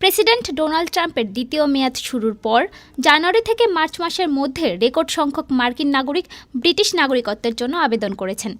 President Donald ট্রাম্পের দ্বিতীয় মেয়াদ শুরুর পর জানুয়ারি থেকে মার্চ মাসের মধ্যে রেকর্ড সংখ্যক মার্কিন নাগরিক ব্রিটিশ নাগরিকত্বের জন্য আবেদন করেছেন।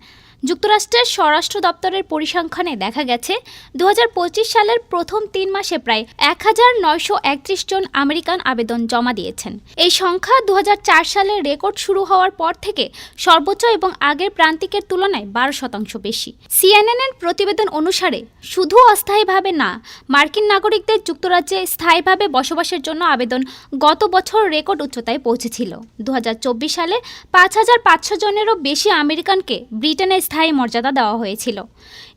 যুক্তরাষ্ট্রের স্বরাষ্ট্র দপ্তরের পরিসংখ্যানে দেখা গেছে দু হাজার পঁচিশ সালের প্রথম তিন মাসে প্রায় এক হাজার নয়শো একত্রিশ জন আমেরিকান আবেদন জমা দিয়েছেন। এই সংখ্যা দু হাজার চার সালে রেকর্ড শুরু হওয়ার পর থেকে সর্বোচ্চ এবং আগের প্রান্তিকের তুলনায় বারো শতাংশ বেশি। সিএনএনের প্রতিবেদন অনুসারে, শুধু অস্থায়ীভাবে না, মার্কিন নাগরিকদের যুক্তরাজ্যে স্থায়ীভাবে বসবাসের জন্য আবেদন গত বছর রেকর্ড উচ্চতায় পৌঁছেছিল। দু হাজার চব্বিশ সালে পাঁচ হাজার পাঁচশো জনেরও বেশি আমেরিকানকে ব্রিটেনে স্থায়ী মর্যাদা দেওয়া হয়েছিল।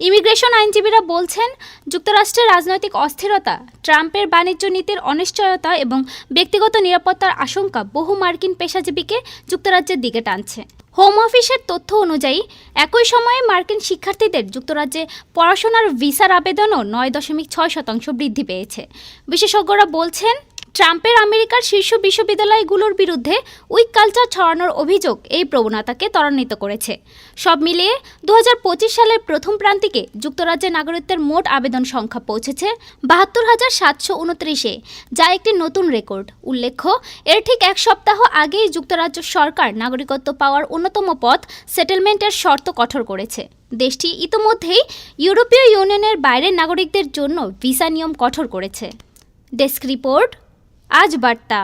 ইমিগ্রেশন আইনজীবীরা বলছেন, যুক্তরাষ্ট্রের রাজনৈতিক অস্থিরতা, ট্রাম্পের বাণিজ্য নীতির অনিশ্চয়তা এবং ব্যক্তিগত নিরাপত্তার আশঙ্কা বহু মার্কিন পেশাজীবীকে যুক্তরাজ্যের দিকে টানছে। হোম অফিসের তথ্য অনুযায়ী, একই সময়ে মার্কিন শিক্ষার্থীদের যুক্তরাজ্যে পড়াশোনার ভিসার আবেদনও নয় দশমিক ছয় শতাংশ বৃদ্ধি পেয়েছে। বিশেষজ্ঞরা বলছেন ট্রাম্পের আমেরিকার শীর্ষ বিশ্ববিদ্যালয়গুলোর বিরুদ্ধে উইক কালচার ছড়ানোর অভিযোগ এই প্রবণতাকে ত্বরান্বিত করেছে। সব মিলিয়ে দু হাজার পঁচিশ সালের প্রথম প্রান্তিকে যুক্তরাজ্যের নাগরিকত্বের মোট আবেদন সংখ্যা পৌঁছেছে বাহাত্তর হাজার সাতশো উনত্রিশে, যা একটি নতুন রেকর্ড। উল্লেখ্য, এর ঠিক এক সপ্তাহ আগেই যুক্তরাজ্য সরকার নাগরিকত্ব পাওয়ার অন্যতম পথ সেটেলমেন্টের শর্ত কঠোর করেছে। দেশটি ইতোমধ্যেই ইউরোপীয় ইউনিয়নের বাইরের নাগরিকদের জন্য ভিসা নিয়ম কঠোর করেছে। ডেস্ক রিপোর্ট आज बाट्टा